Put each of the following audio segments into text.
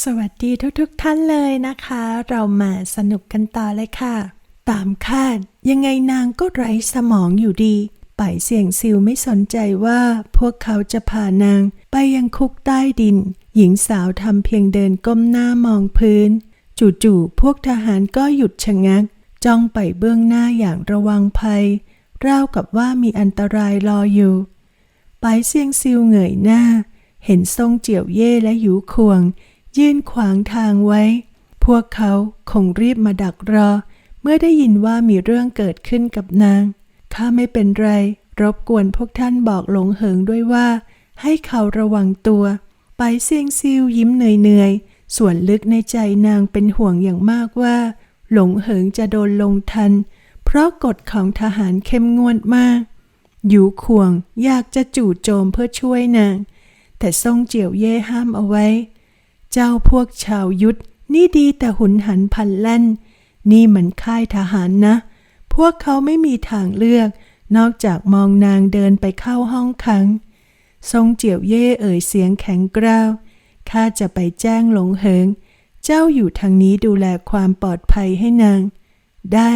สวัสดีทุกๆทท่านเลยนะคะ เรามาสนุกกันต่อเลยค่ะ ตามคาด ยังไงนางก็ไร้สมองอยู่ดีไปเสียงซิวไม่สนใจว่าพวกเขาจะพานางไปยังคุกใต้ดิน หญิงสาวทำเพียงเดินก้มหน้ามองพื้น จู่ๆพวกทหารก็หยุดชะงัก จ้องไปเบื้องหน้าอย่างระวังภัยราวกับว่ามีอันตรายรออยู่ไปเซียงซิวเหงยหน้า เห็นทรงเจียวเย่และหยูควง ยื่นขวางทางไว้ พวกเขาคงรีบมาดักรอ เมื่อได้ยินว่ามีเรื่องเกิดขึ้นกับนางข้าไม่เป็นไร รบกวนพวกท่านบอกหลงเหิงด้วยว่า ให้เขาระวังตัว ไปเซียงซิวยิ้มเหนื่อยๆ ส่วนลึกในใจนางเป็นห่วงอย่างมากว่า หลงเหิงจะโดนลงทัน เพราะกฎของทหารเข้มงวดมากหยูควงอยากจะจู่โจมเพื่อช่วยนาง แต่ซ่งเจียวเย่ห้ามเอาไว้ เจ้าพวกชาวยุทธนี่ดีแต่หุนหันพันแล่น นี่มันค่ายทหารนะ พวกเขาไม่มีทางเลือก นอกจากมองนางเดินไปเข้าห้องขัง ทรงเจียวเย่เอ่ยเสียงแข็งกร้าวข้าจะไปแจ้งหลงเหิง เจ้าอยู่ทางนี้ดูแลความปลอดภัยให้นาง ได้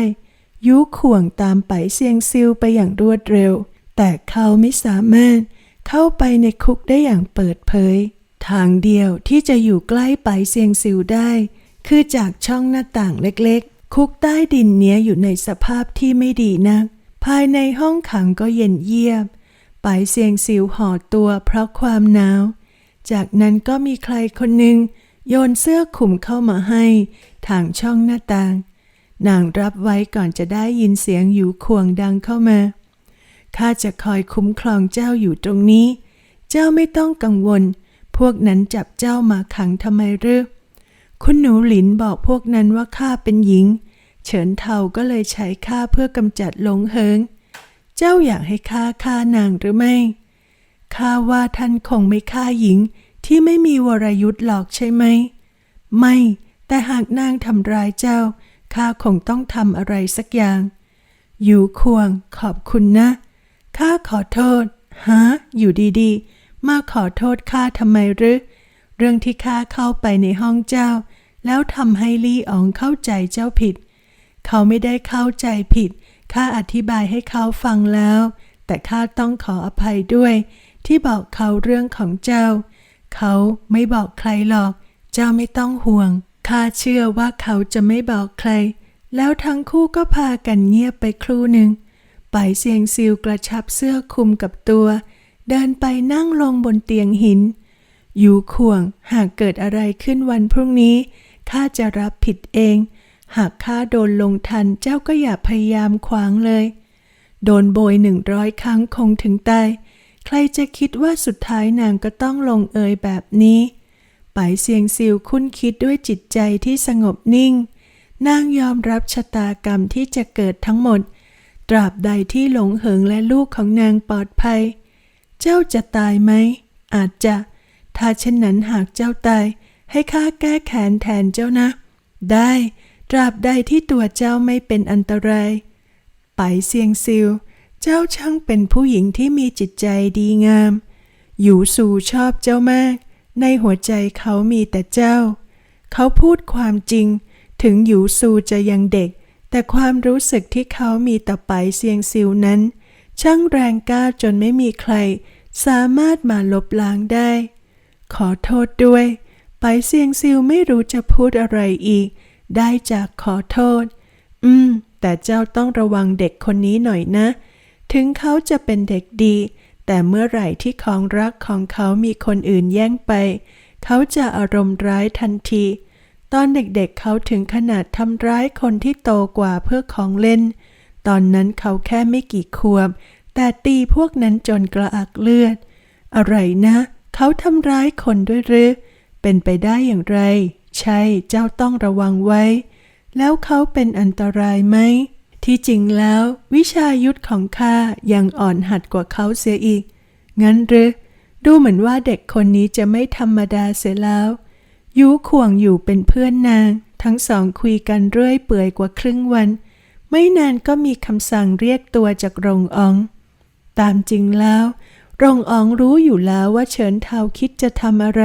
ยุข่วงตามไปเซียงซิวไปอย่างรวดเร็ว แต่เขาไม่สามารถเข้าไปในคุกได้อย่างเปิดเผย ทางเดียวที่จะอยู่ใกล้ไปเซียงซิวได้ คือจากช่องหน้าต่างเล็กๆ คุกใต้ดินเนี้ยอยู่ในสภาพที่ไม่ดีนัก ภายในห้องขังก็เย็นเยียบ ไปเซียงซิวห่อตัวเพราะความหนาว จากนั้นก็มีใครคนหนึ่งโยนเสื้อคลุมเข้ามาให้ทางช่องหน้าต่าง นางรับไว้ก่อนจะได้ยินเสียงอยู่ควงดังเข้ามา ข้าจะคอยคุ้มครองเจ้าอยู่ตรงนี้ เจ้าไม่ต้องกังวล พวกนั้นจับเจ้ามาขังทำไมหรือ คุณหนูหลินบอกพวกนั้นว่าข้าเป็นหญิง เฉินเทาก็เลยใช้ข้าเพื่อกำจัดหลงเหิง เจ้าอยากให้ข้าฆ่านางหรือไม่ ข้าว่าท่านคงไม่ฆ่าหญิงที่ไม่มีวรยุทธ์หรอกใช่ไหม ไม่ แต่หากนางทำร้ายเจ้า ข้าคงต้องทำอะไรสักอย่าง อยู่ควงขอบคุณนะ ข้าขอโทษ ฮะ อยู่ดีๆ มาขอโทษข้าทำไมหรือ เรื่องที่ข้าเข้าไปในห้องเจ้า แล้วทำให้ลี่อองเข้าใจเจ้าผิด เขาไม่ได้เข้าใจผิด ข้าอธิบายให้เขาฟังแล้ว แต่ข้าต้องขออภัยด้วย ที่บอกเขาเรื่องของเจ้า เขาไม่บอกใครหรอก เจ้าไม่ต้องห่วง ข้าเชื่อว่าเขาจะไม่บอกใคร แล้วทั้งคู่ก็พากันเงียบไปครู่หนึ่งไปเสียงซิวกระชับเสื้อคลุมกับตัวเเดินไปนั่งลงบนเตียงหิน อยู่ข่วงหากเกิดอะไรขึ้นวันพรุ่งนี้ข้าจะรับผิดเอง หากข้าโดนลงทันเจ้าก็อย่าพยายามขวางเลย โดนโบยหนึ่งร้อยครั้งคงถึงตาย ใครจะคิดว่าสุดท้ายนางก็ต้องลงเอยแบบนี้ไปเสียงซิวคุ้นคิดด้วยจิตใจที่สงบนิ่ง นางยอมรับชะตากรรมที่จะเกิดทั้งหมด ตราบใดที่หลงเหิงและลูกของนางปลอดภัย เจ้าจะตายไหม อาจจะ ถ้าเช่นนั้นหากเจ้าตาย ให้ข้าแก้แค้นแทนเจ้านะ ได้ ตราบใดที่ตัวเจ้าไม่เป็นอันตราย ไปเซียงซิว เจ้าช่างเป็นผู้หญิงที่มีจิตใจดีงามหยูซูชอบเจ้ามาก ในหัวใจเขามีแต่เจ้า เขาพูดความจริง ถึงหยูซูจะยังเด็ก แต่ความรู้สึกที่เขามีต่อไปเซียงซิวนั้น ช่างแรงกล้าจนไม่มีใคร สามารถมาลบล้างได้ ขอโทษด้วย ไปเซียงซิวไม่รู้จะพูดอะไรอีก ได้จากขอโทษ อืม แต่เจ้าต้องระวังเด็กคนนี้หน่อยนะ ถึงเขาจะเป็นเด็กดี แต่เมื่อไหร่ที่ของรักของเขามีคนอื่นแย่งไป เขาจะอารมณ์ร้ายทันที ตอนเด็กๆเเขาถึงขนาดทำร้ายคนที่โตกว่าเพื่อของเล่น ตอนนั้นเขาแค่ไม่กี่ขวบ แต่ตีพวกนั้นจนกระอักเลือด อะไรนะ เขาทำร้ายคนด้วยหรือ เป็นไปได้อย่างไร ใช่เจ้าต้องระวังไว้ แล้วเขาเป็นอันตรายไหม ที่จริงแล้ว วิชายุทธของข้ายังอ่อนหัดกว่าเขาเสียอีก งั้นหรือ ดูเหมือนว่าเด็กคนนี้จะไม่ธรรมดาเสียแล้วยูข่วงอยู่เป็นเพื่อนนาง ทั้งสองคุยกันเรื่อยเปื่อยกว่าครึ่งวัน ไม่นานก็มีคำสั่งเรียกตัวจากรงออง ตามจริงแล้ว รงอองรู้อยู่แล้วว่าเฉินเทาคิดจะทำอะไร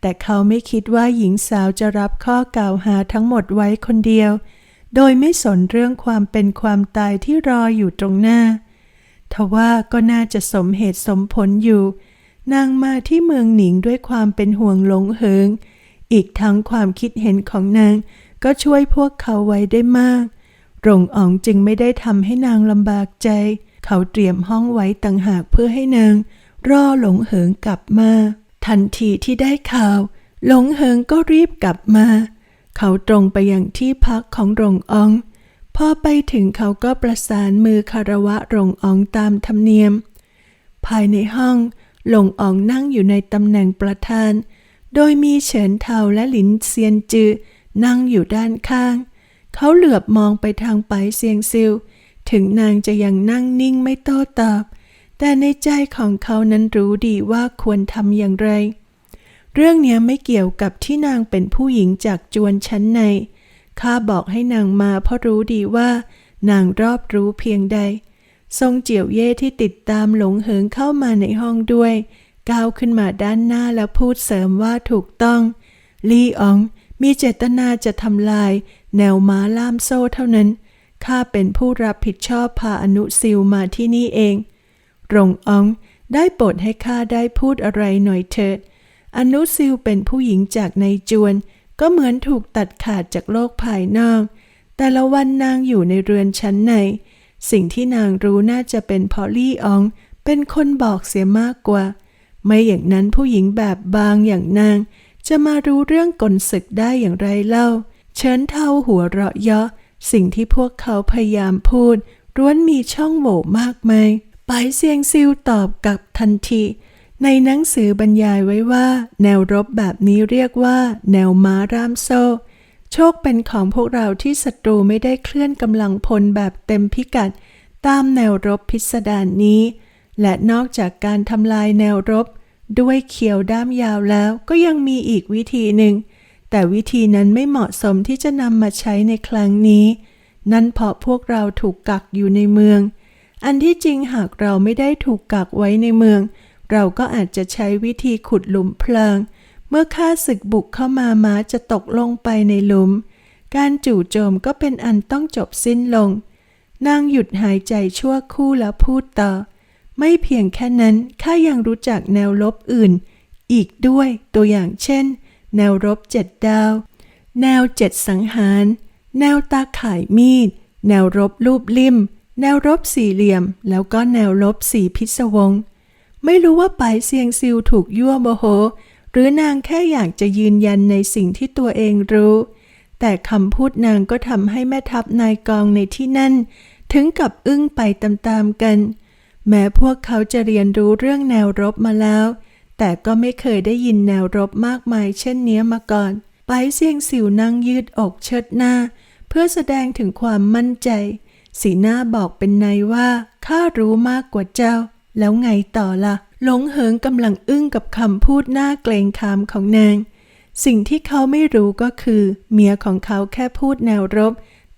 แต่เขาไม่คิดว่าหญิงสาวจะรับข้อกล่าวหาทั้งหมดไว้คนเดียว โดยไม่สนเรื่องความเป็นความตายที่รออยู่ตรงหน้าทว่าก็น่าจะสมเหตุสมผลอยู่ นางมาที่เมืองหนิงด้วยความเป็นห่วงหลงเหิง อีกทั้งความคิดเห็นของนางก็ช่วยพวกเขาไว้ได้มาก รงอ๋องจึงไม่ได้ทำให้นางลำบากใจ เขาเตรียมห้องไว้ต่างหากเพื่อให้นางรอหลงเหิงกลับมา ทันทีที่ได้ข่าว หลงเหิงก็รีบกลับมา เขาตรงไปยังที่พักของรงอองพอไปถึงเขาก็ประสานมือคารวะรงอองตามธรรมเนียม ภายในห้องหลงอองนั่งอยู่ในตำแหน่งประธาน โดยมีเฉินเทาและหลินเซียนจือนั่งอยู่ด้านข้าง เขาเหลือบมองไปทางไปเซียงซิว ถึงนางจะยังนั่งนิ่งไม่โต้ตอบ แต่ในใจของเขานั้นรู้ดีว่าควรทำอย่างไร เรื่องนี้ไม่เกี่ยวกับที่นางเป็นผู้หญิงจากจวนชั้นใน ข้าบอกให้นางมาเพราะรู้ดีว่า นางรอบรู้เพียงใด ทรงเจียวเย่ที่ติดตามหลงเหิงเข้ามาในห้องด้วย ก้าวขึ้นมาด้านหน้าแล้วพูดเสริมว่าถูกต้อง ลี่อองมีเจตนาจะทำลาย แนวม้าล่ามโซ่เท่านั้น ข้าเป็นผู้รับผิดชอบพาอนุซิลมาที่นี่เอง รงอองได้โปรดให้ข้าได้พูดอะไรหน่อยเถิด อนุซิลเป็นผู้หญิงจากในจวน ก็เหมือนถูกตัดขาดจากโลกภายนอก แต่ละวันนางอยู่ในเรือนชั้นใน สิ่งที่นางรู้น่าจะเป็นพอลี่ออง เป็นคนบอกเสียมากกว่า ไม่อย่างนั้นผู้หญิงแบบบางอย่างนาง จะมารู้เรื่องกลศึกได้อย่างไรเล่า เชิญเท่าหัวเราะเยาะสิ่งที่พวกเขาพยายามพูดร้วนมีช่องโหว่มากมายปายเซียงซิวตอบกลับทันที ในหนังสือบรรยายไว้ว่า แนวรบแบบนี้เรียกว่า แนวม้าร่ามโซ่ โชคเป็นของพวกเราที่ศัตรูไม่ได้เคลื่อนกำลังพลแบบเต็มพิกัด ตามแนวรบพิสดารนี้ และนอกจากการทำลายแนวรบ ด้วยเขียวด้ามยาวแล้วก็ยังมีอีกวิธีหนึ่ง แต่วิธีนั้นไม่เหมาะสมที่จะนำมาใช้ในครั้งนี้ นั่นเพราะพวกเราถูกกักอยู่ในเมือง อันที่จริงหากเราไม่ได้ถูกกักไว้ในเมือง เราก็อาจจะใช้วิธีขุดหลุมเพรางเมื่อข้าศึกบุกเข้ามาม้าจะตกลงไปในหลุม การจู่โจมก็เป็นอันต้องจบสิ้นลง นางหยุดหายใจชั่วครู่แล้วพูดต่อ ไม่เพียงแค่นั้นข้ายังรู้จักแนวลบอื่น อีกด้วยตัวอย่างเช่น แนวรบเจ็ดดาว แนวเจ็ดสังหาร แนวตาข่ายมีด แนวรบรูปลิ่ม แนวรบสี่เหลี่ยม แล้วก็แนวรบสี่พิศวง ไม่รู้ว่าปายเซียงซิวถูกยั่วโมโห หรือนางแค่อยากจะยืนยันในสิ่งที่ตัวเองรู้ แต่คำพูดนางก็ทำให้แม่ทัพนายกองในที่นั่น ถึงกับอึ้งไปตามๆกัน แม้พวกเขาจะเรียนรู้เรื่องแนวรบมาแล้ว แต่ก็ไม่เคยได้ยินแนวรบมากมายเช่นนี้มาก่อน ไปเสียงสิวนั่งยืดอกเชิดหน้า เพื่อแสดงถึงความมั่นใจ สีหน้าบอกเป็นในว่าข้ารู้มากกว่าเจ้า แล้วไงต่อละ่ะ หลงเหิงกำลังอึ้งกับคำพูดหน้าเกรงขามของนาง สิ่งที่เขาไม่รู้ก็คือ เมียของเขาแค่พูดแนวรบ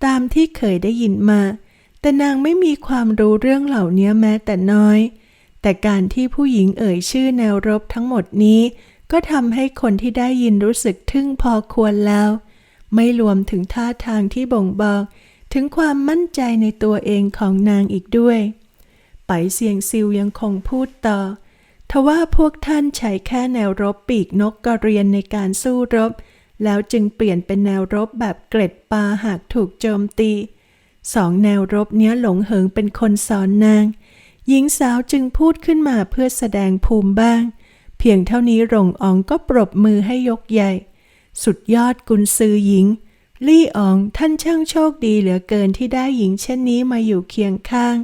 ตามที่เคยได้ยินมา แต่นางไม่มีความรู้เรื่องเหล่านี้แม้แต่น้อย แต่การที่ผู้หญิงเอ่ยชื่อแนวรบทั้งหมดนี้ ก็ทำให้คนที่ได้ยินรู้สึกทึ่งพอควรแล้ว ไม่รวมถึงท่าทางที่บ่งบอก ถึงความมั่นใจในตัวเองของนางอีกด้วยไปเสียงซิวยังคงพูดต่อ ทว่าพวกท่านใช้แค่แนวรบปีกนกกระเรียนในการสู้รบ แล้วจึงเปลี่ยนเป็นแนวรบแบบเกร็ดปลาหากถูกโจมตี สองแนวรบเนี้ยหลงเหิงเป็นคนสอนนาง หญิงสาวจึงพูดขึ้นมาเพื่อแสดงภูมิบ้าง เพียงเท่านี้หลงอองก็ปรบมือให้ยกใหญ่ สุดยอดกุนซือหญิง ลี่อองท่านช่างโชคดีเหลือเกินที่ได้หญิงเช่นนี้มาอยู่เคียงข้าง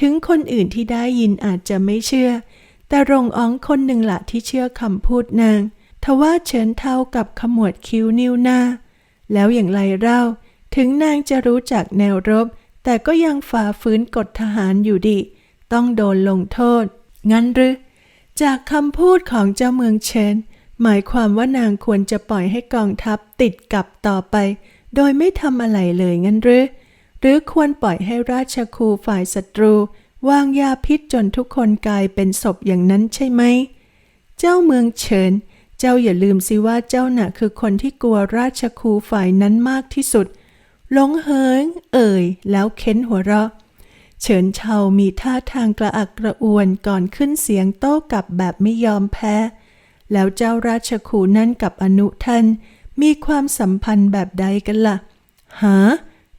ถึงคนอื่นที่ได้ยินอาจจะไม่เชื่อ แต่รงอองคนหนึ่งละที่เชื่อคำพูดนางทว่าเฉินเท่ากับขมวดคิ้วนิ้วหน้า แล้วอย่างไรเล่า ถึงนางจะรู้จักแนวรบ แต่ก็ยังฝ่าฝืนกฎทหารอยู่ดี ต้องโดนลงโทษ งั้นหรือ จากคำพูดของเจ้าเมืองเชน หมายความว่านางควรจะปล่อยให้กองทัพติดกับต่อไป โดยไม่ทำอะไรเลยงั้นหรือ หรือควรปล่อยให้ราชคูฝ่ายศัตรู วางยาพิษจนทุกคนกลายเป็นศพอย่างนั้นใช่ไหม เจ้าเมืองเฉิน เจ้าอย่าลืมสิว่าเจ้าน่ะคือคนที่กลัวราชครูฝ่ายนั้นมากที่สุดหลงเหิงเอ่ย แล้วเค้นหัวเราะ เฉินเชามีท่าทางกระอักกระอ่วนก่อนขึ้นเสียงโต้กลับแบบไม่ยอมแพ้ แล้วเจ้าราชครูนั่นกับอนุท่านมีความสัมพันธ์แบบใดกันล่ะ หา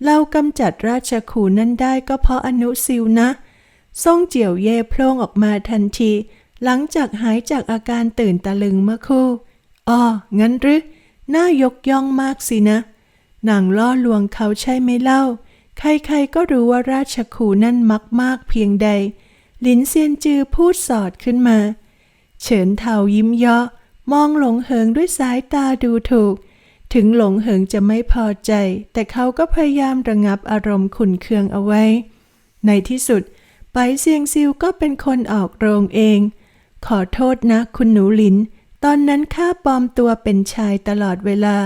เรากำจัดราชครูนั้นได้ก็เพราะอนุซิวนะซ่งเจียวเย่โพล่งออกมาทันที หลังจากหายจากอาการตื่นตะลึงเมื่อครู่อ๋องั้นหรือน่ายกย่องมากสินะนางล่อลวงเขาใช่ไหมเล่า ใครๆก็รู้ว่าราชคูนั่นมักมากเพียงใดลินเซียนจือพูดสอดขึ้นมา เฉินเทายิ้มเยาะมองหลงเหิงด้วยสายตาดูถูก ถึงหลงเหิงจะไม่พอใจ แต่เขาก็พยายามระงับอารมณ์ขุนเคืองเอาไว้ ในที่สุดไปเซียงซิวก็เป็นคนออกโรงเอง ขอโทษนะคุณหนูหลิน ตอนนั้นข้าปลอมตัวเป็นชายตลอดเวลา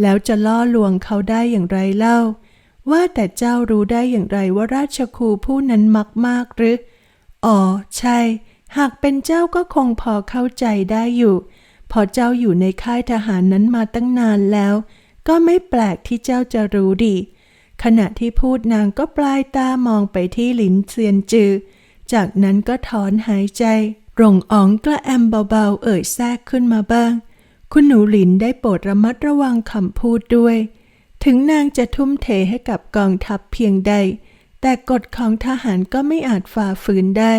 แล้วจะล่อลวงเขาได้อย่างไรเล่า ว่าแต่เจ้ารู้ได้อย่างไรว่าราชครูผู้นั้นมักมากหรือ อ๋อ ใช่ หากเป็นเจ้าก็คงพอเข้าใจได้อยู่ พอเจ้าอยู่ในค่ายทหารนั้นมาตั้งนานแล้ว ก็ไม่แปลกที่เจ้าจะรู้ดี ขณะที่พูดนางก็ปลายตามองไปที่หลินเซียนจือ จากนั้นก็ถอนหายใจรงอ๋องกระแอมเบาๆ เอ่ยแทรกขึ้นมาบ้าง คุณหนูหลินได้โปรดระมัดระวังคำพูดด้วย ถึงนางจะทุ่มเทให้กับกองทัพเพียงใด แต่กฎของทหารก็ไม่อาจฝ่าฝืนได้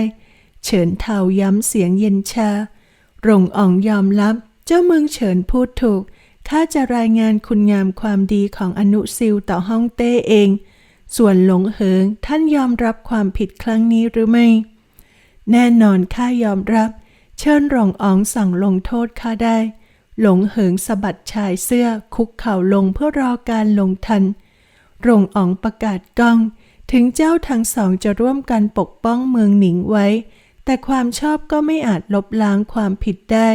เฉินเทาย้ำเสียงเย็นชา รงอ๋องยอมรับ เจ้าเมืองเฉินพูดถูก ข้าจะรายงานคุณงามความดีของอนุซิลต่อฮ่องเต้เอง ส่วนหลงเหิงท่านยอมรับความผิดครั้งนี้หรือไม่ แน่นอนข้ายอมรับ เชิญรองอ๋องสั่งลงโทษข้าได้ หลงเหิงสะบัดชายเสื้อคุกเข่าลงเพื่อรอการลงทันรงอ๋องประกาศก้อง ถึงเจ้าทั้งสองจะร่วมกันปกป้องเมืองหนิงไว้ แต่ความชอบก็ไม่อาจลบล้างความผิดได้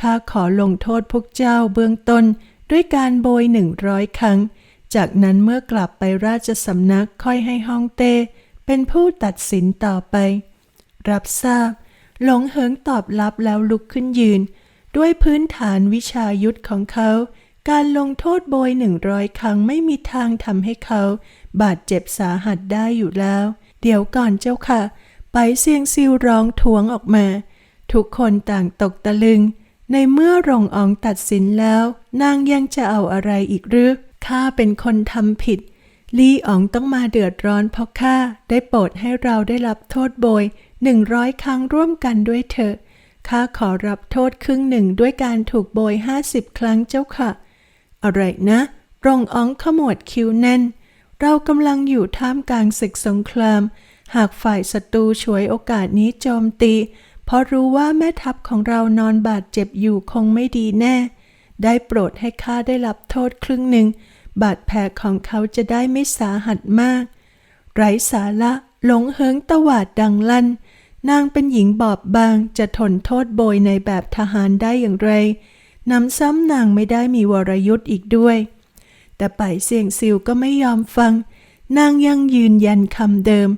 ข้าขอลงโทษพวกเจ้าเบื้องต้นด้วยการโบยหนึ่งร้อยครั้ง จากนั้นเมื่อกลับไปราชสำนักค่อยให้ฮ่องเต้ เป็นผู้ตัดสินต่อไป รับทราบ หลงเหิงตอบรับแล้วลุกขึ้นยืน ด้วยพื้นฐานวิชายุทธของเขา การลงโทษโบยหนึ่งร้อยครั้งไม่มีทางทำให้เขา บาดเจ็บสาหัสได้อยู่แล้ว เดี๋ยวก่อนเจ้าค่ะ ไปเสียงซิวร้องทวงออกมา ทุกคนต่างตกตะลึง ในเมื่อรงอองตัดสินแล้ว นางยังจะเอาอะไรอีกหรือข้าเป็นคนทำผิดลี่อ๋องต้องมาเดือดร้อนเพราะข้าได้โปรดให้เราได้รับโทษโบยหนึ่งร้อยครั้งร่วมกันด้วยเถอะ ข้าขอรับโทษครึ่งหนึ่งด้วยการถูกโบยห้าสิบครั้งเจ้าค่ะ อะไรนะรงอ๋องขมวดคิ้วแน่น เรากำลังอยู่ท่ามกลางศึกสงคราม หากฝ่ายศัตรูฉวยโอกาสนี้โจมตี เพราะรู้ว่าแม่ทัพของเรานอนบาดเจ็บอยู่คงไม่ดีแน่ ได้โปรดให้ข้าได้รับโทษครึ่งหนึ่ง บาดแผลของเขาจะได้ไม่สาหัสมาก ไร้สาระหลงเหิงตวาดดังลั่น นางเป็นหญิงบอบบางจะทนโทษโบยในแบบทหารได้อย่างไรนำซ้ำนางไม่ได้มีวรยุทธ์อีกด้วย แต่ไปเสียงซิวก็ไม่ยอมฟัง นางยังยืนยันคำเดิม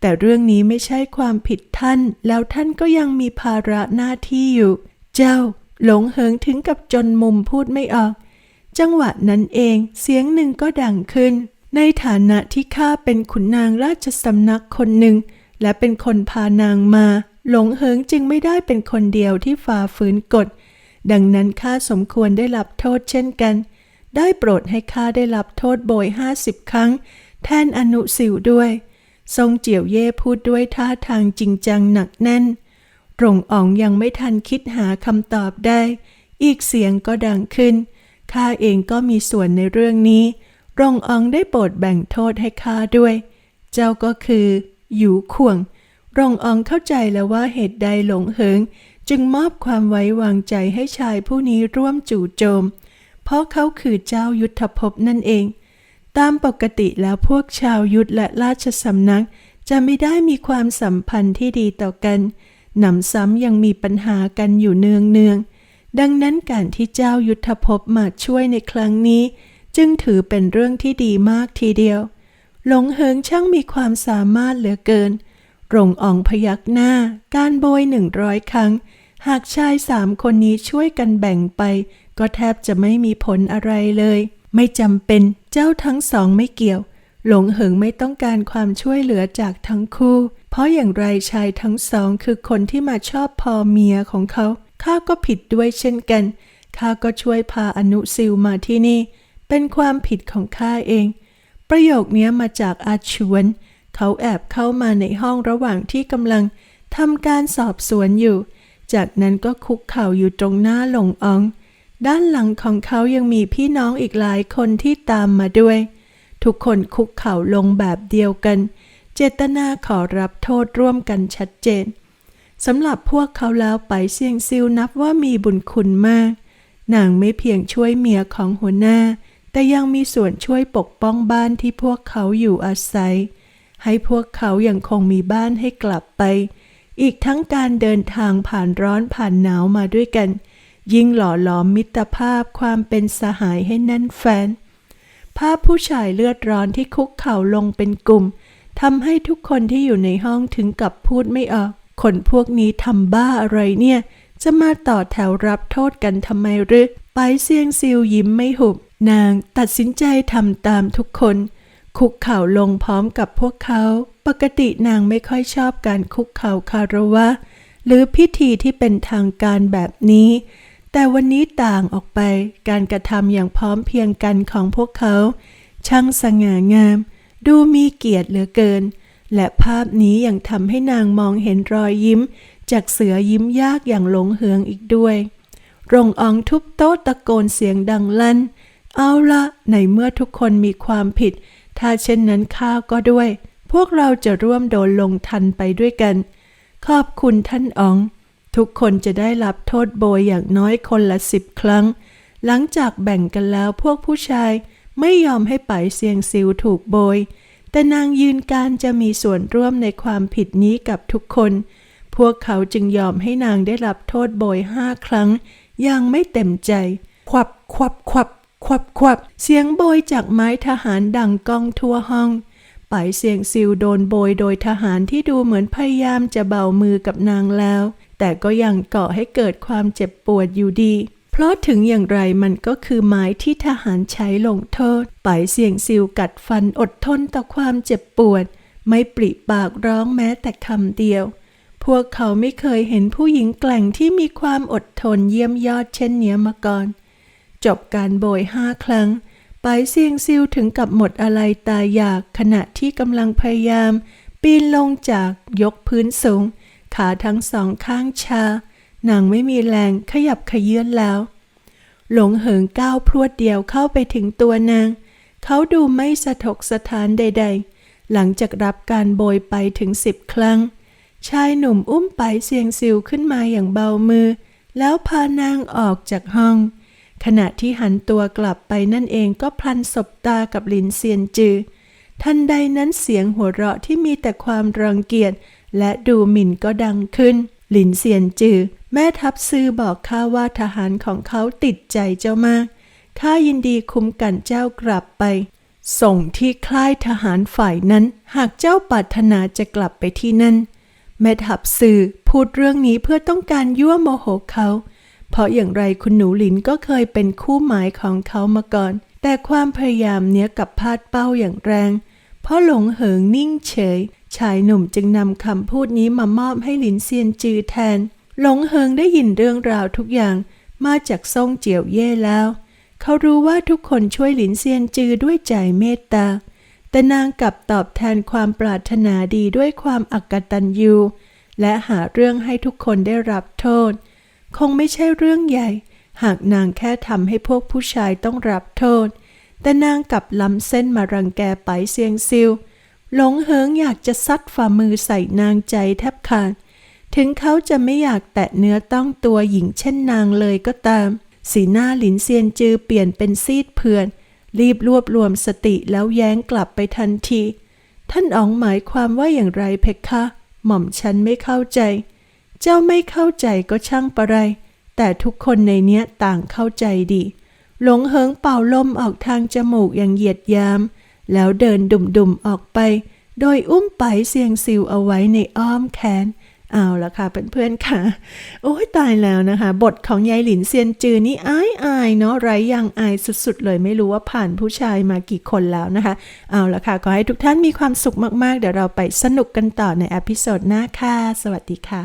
แต่เรื่องนี้ไม่ใช่ความผิดท่าน แล้วท่านก็ยังมีภาระหน้าที่อยู่ เจ้าหลงเหิงถึงกับจนมุมพูดไม่ออก จังหวะนั้นเองเสียงหนึ่งก็ดังขึ้น ในฐานะที่ข้าเป็นขุนนางราชสำนักคนหนึ่ง และเป็นคนพานางมา หลงเหิงจึงไม่ได้เป็นคนเดียวที่ฝ่าฝืนกฎ ดังนั้นข้าสมควรได้รับโทษเช่นกัน ได้โปรดให้ข้าได้รับโทษโบยห้าสิบครั้ง แทนอนุสิวด้วย ทรงเจียวเย่พูดด้วยท่าทางจริงจังหนักแน่นรงอ๋องยังไม่ทันคิดหาคำตอบได้ อีกเสียงก็ดังขึ้น ข้าเองก็มีส่วนในเรื่องนี้ รงอ๋องได้โปรดแบ่งโทษให้ข้าด้วย เจ้าก็คือ หยูข่วง รองอองเข้าใจแล้วว่าเหตุใดหลงเหิง จึงมอบความไว้วางใจให้ชายผู้นี้ร่วมจู่โจม เพราะเขาคือเจ้ายุทธภพนั่นเอง ตามปกติแล้วพวกชาวยุทธและราชสำนัก จะไม่ได้มีความสัมพันธ์ที่ดีต่อกันหนำซ้ำยังมีปัญหากันอยู่เนืองเนืองๆดังนั้นการที่เจ้ายุทธภพมาช่วยในครั้งนี้ จึงถือเป็นเรื่องที่ดีมากทีเดียว หลงเหิงช่างมีความสามารถเหลือเกิน รงอองพยักหน้า การโบยหนึ่งร้อยครั้ง หากชายสามคนนี้ช่วยกันแบ่งไป ก็แทบจะไม่มีผลอะไรเลย ไม่จำเป็นเจ้าทั้งสองไม่เกี่ยว หลงเหิงไม่ต้องการความช่วยเหลือจากทั้งคู่ เพราะอย่างไรชายทั้งสองคือคนที่มาชอบพอเมียของเขา ข้าก็ผิดด้วยเช่นกัน ข้าก็ช่วยพาอนุซิลมาที่นี่ เป็นความผิดของข้าเอง ประโยคนี้มาจากอาชวน เขาแอบเข้ามาในห้องระหว่างที่กำลังทำการสอบสวนอยู่ จากนั้นก็คุกเข่าอยู่ตรงหน้าหลงออง ด้านหลังของเขายังมีพี่น้องอีกหลายคนที่ตามมาด้วย ทุกคนคุกเข่าลงแบบเดียวกัน เจตนาขอรับโทษร่วมกันชัดเจนสำหรับพวกเขาแล้วไปเซียงซิลนับว่ามีบุญคุณมาก นางไม่เพียงช่วยเมียของหัวหน้า แต่ยังมีส่วนช่วยปกป้องบ้านที่พวกเขาอยู่อาศัย ให้พวกเขายังคงมีบ้านให้กลับไป อีกทั้งการเดินทางผ่านร้อนผ่านหนาวมาด้วยกัน ยิ่งหล่อหลอมมิตรภาพความเป็นสหายให้แน่นแฟนภาพผู้ชายเลือดร้อนที่คุกเข่าลงเป็นกลุ่มทำให้ทุกคนที่อยู่ในห้องถึงกับพูดไม่ออก คนพวกนี้ทำบ้าอะไรเนี่ย จะมาต่อแถวรับโทษกันทำไมหรือ ไปเซียงซิวยิ้มไม่หุบ นางตัดสินใจทำตามทุกคน คุกเข่าลงพร้อมกับพวกเขา ปกตินางไม่ค่อยชอบการคุกเข่าคารวะ หรือพิธีที่เป็นทางการแบบนี้ แต่วันนี้ต่างออกไปการกระทำอย่างพร้อมเพียงกันของพวกเขา ช่างสง่างาม ดูมีเกียรติเหลือเกิน และภาพนี้ยังทำให้นางมองเห็นรอยยิ้ม จากเสือยิ้มยากอย่างหลงเหืองอีกด้วย รงอองทุบโต๊ะตะโกนเสียงดังลั่น เอาละในเมื่อทุกคนมีความผิด ถ้าเช่นนั้นข้าก็ด้วย พวกเราจะร่วมโดนลงทันไปด้วยกัน ขอบคุณท่านอ๋อง ทุกคนจะได้รับโทษโบยอย่างน้อยคนละสิบครั้ง หลังจากแบ่งกันแล้วพวกผู้ชายไม่ยอมให้ไปเซียงซิวถูกโบย แต่นางยืนการจะมีส่วนร่วมในความผิดนี้กับทุกคน พวกเขาจึงยอมให้นางได้รับโทษโบยห้าครั้งย่างไม่เต็มใจ ควับควับควับ ควับควับเสียงโบยจากไม้ทหารดังก้องทั่วห้องไปเสียงซิวโดนโบยโดยทหารที่ดูเหมือนพยายามจะเบามือกับนางแล้ว แต่ก็ยังก่อให้เกิดความเจ็บปวดอยู่ดี เพราะถึงอย่างไรมันก็คือไม้ที่ทหารใช้ลงโทษ ไปเสียงซิวกัดฟันอดทนต่อความเจ็บปวด ไม่ปริปากร้องแม้แต่คำเดียว พวกเขาไม่เคยเห็นผู้หญิงแกล่งที่มีความอดทนเยี่ยมยอดเช่นเนี้ยมาก่อน จบการโบยห้าครั้งไปเซียงซิวถึงกับหมดอะไรตายอยากขณะที่กำลังพยายาม ปีนลงจากยกพื้นสูง ขาทั้งสองข้างชานางไม่มีแรงขยับขยื่นแล้ว หลงเหิงก้าวพรวดเดียวเข้าไปถึงตัวนาง เขาดูไม่สะทกสะท้านใด ๆ หลังจากรับการโบยไปถึงสิบครั้ง ชายหนุ่มอุ้มไปเซียงซิวขึ้นมาอย่างเบามือ แล้วพานางออกจากห้อง ขณะที่หันตัวกลับไปนั่นเองก็พลันสบตากับลินเซียนจือ ทันใดนั้นเสียงหัวเราะที่มีแต่ความรังเกียจและดูหมิ่นก็ดังขึ้น หลินเซียนจือ แม่ทัพซือบอกข้าว่าทหารของเขาติดใจเจ้ามากข้ายินดีคุ้มกันเจ้ากลับไป ส่งที่ค่ายทหารฝ่ายนั้น หากเจ้าปรารถนาจะกลับไปที่นั่น แม่ทัพสื่อพูดเรื่องนี้เพื่อต้องการยั่วโมโหเขา เพราะอย่างไรคุณหนูหลินก็เคยเป็นคู่หมายของเขามาก่อน แต่ความพยายามเนี้ยกับพลาดเป้าอย่างแรง เพราะหลงเหิงนิ่งเฉย ชายหนุ่มจึงนำคำพูดนี้มามอบให้หลินเซียนจือแทน หลงเหิงได้ยินเรื่องราวทุกอย่างมาจากซ่งเจียวเย่แล้ว เขารู้ว่าทุกคนช่วยหลินเซียนจือด้วยใจเมตตา แต่นางกลับตอบแทนความปรารถนาดีด้วยความอักตันยูและหาเรื่องให้ทุกคนได้รับโทษ คงไม่ใช่เรื่องใหญ่ หากนางแค่ทำให้พวกผู้ชายต้องรับโทษ แต่นางกลับล้ำเส้นมารังแกไปเซียงซิว หลงเหิงอยากจะซัดฝ่ามือใส่นางใจแทบขาด ถึงเขาจะไม่อยากแตะเนื้อต้องตัวหญิงเช่นนางเลยก็ตาม สีหน้าหลินเซียนจือเปลี่ยนเป็นซีดเผือน รีบรวบรวมสติแล้วแย้งกลับไปทันที ท่านอ๋องหมายความว่าอย่างไรเพคะ หม่อมฉันไม่เข้าใจ เจ้าไม่เข้าใจก็ช่างประไร แต่ทุกคนในเนี้ยต่างเข้าใจดี หลงเหิงเป่าลมออกทางจมูกอย่างเหยียดยาม แล้วเดินดุ่มๆออกไป โดยอุ้มไปเสียงซิวเอาไว้ในอ้อมแขน เอาละค่ะเพื่อนๆค่ะ โอ้ยตายแล้วนะคะ บทของยายหลินเซียนจือนี่อายอายเนาะไรยางอายสุดๆ เลยไม่รู้ว่าผ่านผู้ชายมากี่คนแล้วนะคะ เอาละค่ะ ขอให้ทุกท่านมีความสุขมากๆ เดี๋ยวเราไปสนุกกันต่อในอพิโซดหน้าค่ะ สวัสดีค่ะ